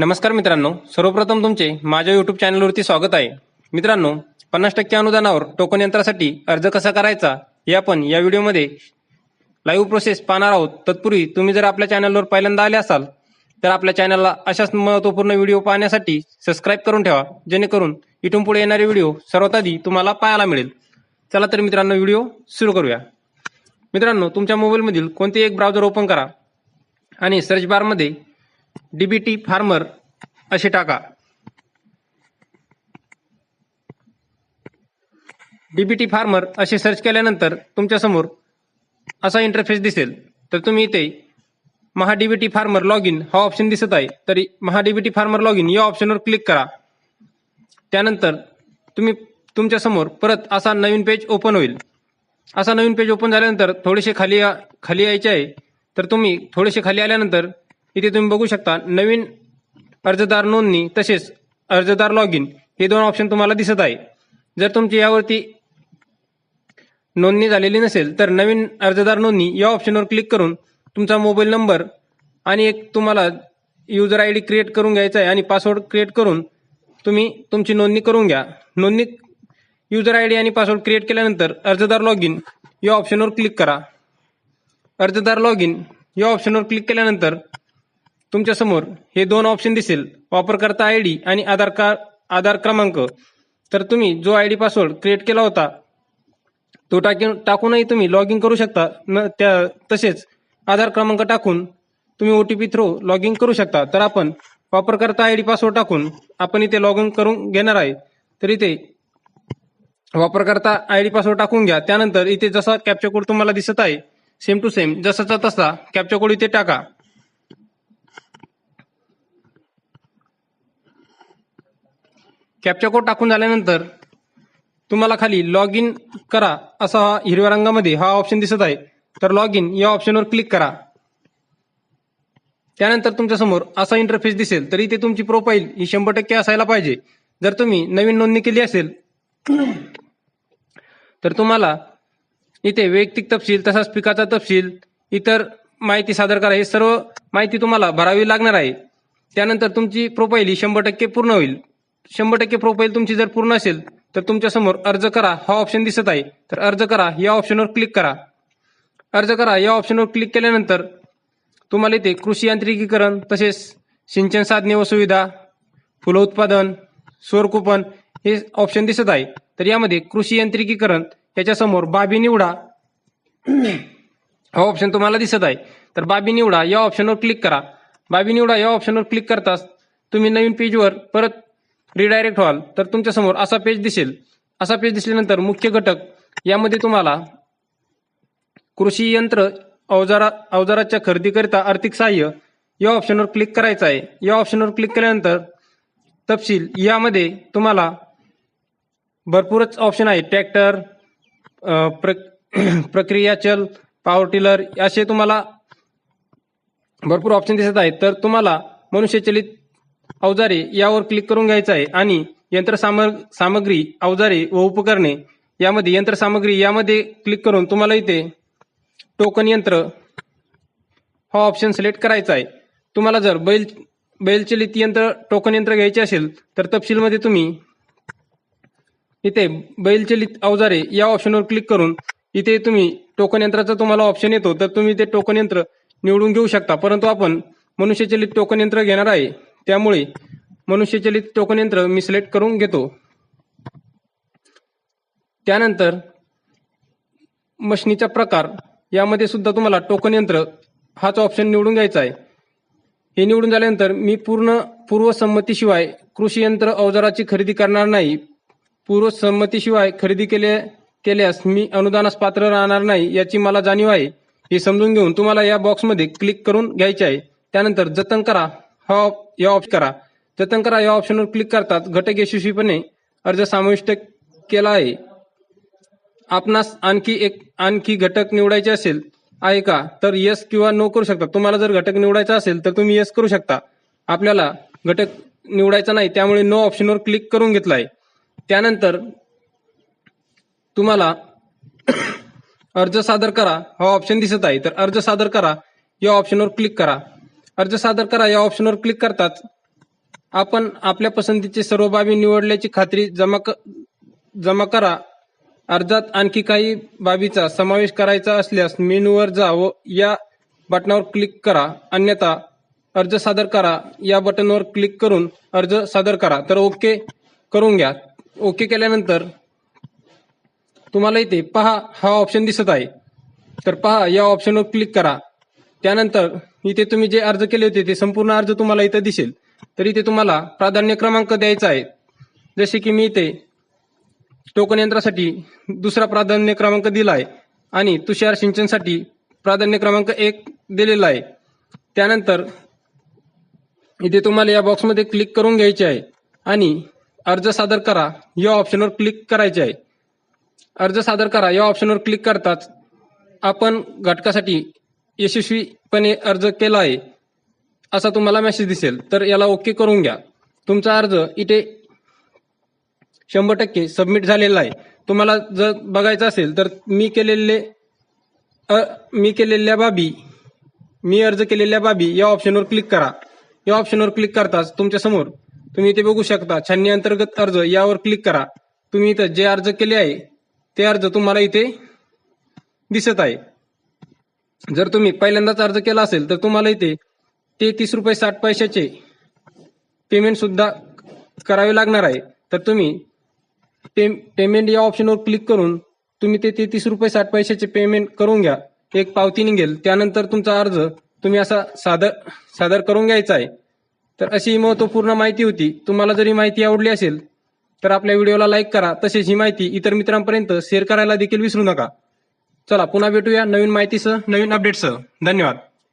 नमस्कार मित्रांनो सर्वप्रथम तुमचे माझ्या युट्यूब चॅनलवरती स्वागत आहे. मित्रांनो पन्नास टक्के अनुदानावर टोकन यंत्रासाठी अर्ज कसा करायचा हे आपण या व्हिडिओमध्ये लाईव्ह प्रोसेस पाहणार आहोत. तत्पूर्वी तुम्ही जर आपल्या चॅनलवर पहिल्यांदा आले असाल तर आपल्या चॅनलला अशाच महत्त्वपूर्ण व्हिडिओ पाहण्यासाठी सबस्क्राईब करून ठेवा जेणेकरून इथून पुढे येणारे व्हिडिओ सर्वात आधी तुम्हाला पाहायला मिळेल. चला तर मित्रांनो व्हिडिओ सुरू करूया. मित्रांनो तुमच्या मोबाईलमधील कोणते एक ब्राउझर ओपन करा आणि सर्च बारमध्ये डीबीटी फार्मर असे टाका. डीबीटी फार्मर असे सर्च केल्यानंतर तुमच्यासमोर असा इंटरफेस दिसेल. तर तुम्ही इथे Maha DBT farmer log in हा ऑप्शन दिसत आहे. तरी Maha DBT farmer log in या ऑप्शनवर क्लिक करा. त्यानंतर तुम्ही तुमच्यासमोर परत असा नवीन पेज ओपन होईल. असा नवीन पेज ओपन झाल्यानंतर थोडेसे खाली खाली यायचे आहे. तर तुम्ही थोडेसे खाली आल्यानंतर इथे तुम्ही बघू शकता नवीन अर्जदार नोंदणी तसेच अर्जदार लॉग इन हे दोन ऑप्शन तुम्हाला दिसत आहे. जर तुमची यावरती नोंदणी झालेली नसेल तर नवीन अर्जदार नोंदणी या ऑप्शनवर क्लिक करून तुमचा मोबाईल नंबर आणि एक तुम्हाला युजर आय डी क्रिएट करून घ्यायचा आहे आणि पासवर्ड क्रिएट करून तुम्ही तुमची नोंदणी करून घ्या. नोंदणी युजर आय डी आणि पासवर्ड क्रिएट केल्यानंतर अर्जदार लॉग इन या ऑप्शनवर क्लिक करा. अर्जदार लॉग इन या ऑप्शनवर क्लिक केल्यानंतर तुमच्यासमोर हे दोन ऑप्शन दिसेल. वापरकर्ता आय डी आणि आधार कार्ड आधार क्रमांक. तर तुम्ही जो आय डी पासवर्ड क्रिएट केला होता तो टाकून टाकूनही तुम्ही लॉग इन करू शकता. न त्या तसेच आधार क्रमांक टाकून तुम्ही O T P through log in करू शकता. तर आपण वापरकर्ता आय डी पासवर्ड टाकून आपण इथे लॉग इन करून घेणार आहे. तर इथे वापरकर्ता आय डी पासवर्ड टाकून घ्या. त्यानंतर इथे जसा कॅप्चर कोड तुम्हाला दिसत आहे सेम टू सेम जसाचा तसा कॅप्चर कोड इथे टाका. कॅप्चा कोड टाकून झाल्यानंतर तुम्हाला खाली लॉग इन करा असा हा हिरव्या रंगामध्ये हा ऑप्शन दिसत आहे. तर लॉग इन या ऑप्शनवर क्लिक करा. त्यानंतर तुमच्यासमोर असा इंटरफेस दिसेल तर इथे तुमची प्रोफाईल ही शंभर टक्के असायला पाहिजे. जर तुम्ही नवीन नोंदणी केली असेल तर तुम्हाला इथे वैयक्तिक तपशील तसाच पिकाचा तपशील इतर माहिती सादर करा. हे सर्व माहिती तुम्हाला भरावी लागणार आहे. त्यानंतर तुमची प्रोफाईल ही शंभर टक्के पूर्ण होईल. शंभर टक्के प्रोफाईल तुमची जर पूर्ण असेल तर तुमच्यासमोर अर्ज करा हा ऑप्शन दिसत आहे. तर अर्ज करा या ऑप्शनवर क्लिक करा. अर्ज करा या ऑप्शनवर क्लिक केल्यानंतर तुम्हाला इथे कृषी यांत्रिकीकरण तसेच सिंचन साधने व सुविधा फुलोत्पादन सौर कुपन हे ऑप्शन दिसत आहे. तर यामध्ये कृषी यांत्रिकीकरण याच्यासमोर बाबी निवडा. हा ऑप्शन तुम्हाला दिसत आहे. तर बाबी निवडा या ऑप्शनवर क्लिक करा. बाबी निवडा या ऑप्शनवर क्लिक करताच तुम्ही नवीन पेजवर परत रिडायरेक्ट व्हाल. तर तुमच्यासमोर असा पेज दिसेल. असा पेज दिसल्यानंतर मुख्य घटक यामध्ये तुम्हाला कृषी यंत्र अवजारा अवजाराच्या खरेदीकरिता आर्थिक सहाय्य या ऑप्शनवर क्लिक करायचं आहे. या ऑप्शनवर क्लिक केल्यानंतर तपशील यामध्ये तुम्हाला भरपूरच ऑप्शन आहे. ट्रॅक्टर प्र प्रक्रिया चल पॉवर टिलर असे तुम्हाला भरपूर ऑप्शन दिसत आहेत. तर तुम्हाला मनुष्यचलित अवजारे यावर क्लिक करून घ्यायचं आहे आणि यंत्रसामग सामग्री अवजारे व उपकरणे यामध्ये यंत्रसामग्री यामध्ये क्लिक करून तुम्हाला इथे टोकन यंत्र हा ऑप्शन सिलेक्ट करायचा आहे. तुम्हाला जर बैल बैलचलित यंत्र टोकन यंत्र घ्यायचे असेल तर तपशीलमध्ये तुम्ही इथे बैलचलित अवजारे या ऑप्शनवर क्लिक करून इथे तुम्ही टोकन यंत्राचा तुम्हाला ऑप्शन येतो तर तुम्ही ते टोकन यंत्र निवडून घेऊ शकता. परंतु आपण मनुष्यचलित टोकन यंत्र घेणार आहे. त्यामुळे मनुष्यचलित टोकन यंत्र मी सिलेक्ट करून घेतो. त्यानंतर मशनीचा प्रकार यामध्ये सुद्धा तुम्हाला टोकन यंत्र हाच ऑप्शन निवडून घ्यायचा आहे. हे निवडून झाल्यानंतर मी पूर्ण पूर्वसंमतीशिवाय कृषी यंत्र अवजाराची खरेदी करणार नाही. पूर्वसंमतीशिवाय खरेदी केले केल्यास मी अनुदानास पात्र राहणार नाही याची मला जाणीव आहे. हे समजून घेऊन तुम्हाला या बॉक्समध्ये क्लिक करून घ्यायचे आहे. त्यानंतर जतन करा. हा या ऑप्शन करा. जतन करा या ऑप्शनवर क्लिक करतात. घटक यशस्वीपणे अर्ज समाविष्ट केला आहे. आपणास आणखी एक आणखी घटक निवडायचे असेल आहे का? तर येस किंवा नो करू शकता. तुम्हाला जर घटक निवडायचा असेल तर तुम्ही येस करू शकता. आपल्याला घटक निवडायचा नाही त्यामुळे नो ऑप्शनवर क्लिक करून घेतला आहे. त्यानंतर तुम्हाला अर्ज सादर करा. हा ऑप्शन दिसत आहे. तर अर्ज सादर करा. या ऑप्शनवर क्लिक करा. अर्ज सादर करा या ऑप्शनवर क्लिक करताच आपण आपल्या पसंतीचे सर्व बाबी निवडल्याची खात्री जमा क- जमा करा. अर्जात आणखी काही बाबीचा समावेश करायचा असल्यास मेनूवर जा व या बटनावर क्लिक करा. अन्यथा अर्ज सादर करा. या बटनवर क्लिक करून अर्ज सादर करा. तर ओके करून घ्या. ओके केल्यानंतर तुम्हाला इथे पहा हा ऑप्शन दिसत आहे. तर पहा या ऑप्शनवर क्लिक करा. त्यानंतर इथे तुम्ही जे अर्ज केले होते ते संपूर्ण अर्ज तुम्हाला इथे दिसेल. तर इथे तुम्हाला प्राधान्य क्रमांक द्यायचा आहे. जसे की मी इथे टोकन यंत्रासाठी दुसरा प्राधान्य क्रमांक दिला आहे आणि तुषार सिंचनसाठी प्राधान्य क्रमांक एक दिलेला आहे. त्यानंतर इथे तुम्हाला या बॉक्समध्ये क्लिक करून घ्यायचे आहे आणि अर्ज सादर करा. या ऑप्शनवर क्लिक करायचे आहे. अर्ज सादर करा. या ऑप्शनवर क्लिक करताच आपण घटकासाठी यशस्वीपणे अर्ज केला आहे असा तुम्हाला मेसेज दिसेल तर याला ओके करून घ्या. तुमचा अर्ज इथे शंभर टक्के सबमिट झालेला आहे. तुम्हाला जर बघायचं असेल तर मी केलेले मी केलेल्या बाबी मी अर्ज केलेल्या बाबी या ऑप्शनवर क्लिक करा. या ऑप्शनवर क्लिक करताच तुमच्यासमोर तुम्ही इथे बघू शकता छाननी अंतर्गत अर्ज यावर क्लिक करा. तुम्ही इथं जे अर्ज केले आहे ते अर्ज तुम्हाला इथे दिसत आहे. जर तुम्ही पहिल्यांदाच अर्ज केला असेल तर तुम्हाला इथे तेहतीस रुपये साठ पैशाचे पेमेंट सुद्धा करावे लागणार आहे. तर तुम्ही पे पेमेंट या ऑप्शनवर क्लिक करून तुम्ही ते तेहतीस रुपये साठ पैशाचे पेमेंट करून घ्या. एक पावती निघेल. त्यानंतर तुमचा अर्ज तुम्ही असा सादर सादर करून घ्यायचा आहे. तर अशी ही महत्त्वपूर्ण माहिती होती. तुम्हाला जरी माहिती आवडली असेल तर आपल्या व्हिडिओला लाईक करा. तसेच ही माहिती इतर मित्रांपर्यंत शेअर करायला देखील विसरू नका. चला पुन्हा भेटूया नवीन माहितीसह नवीन अपडेटसह धन्यवाद.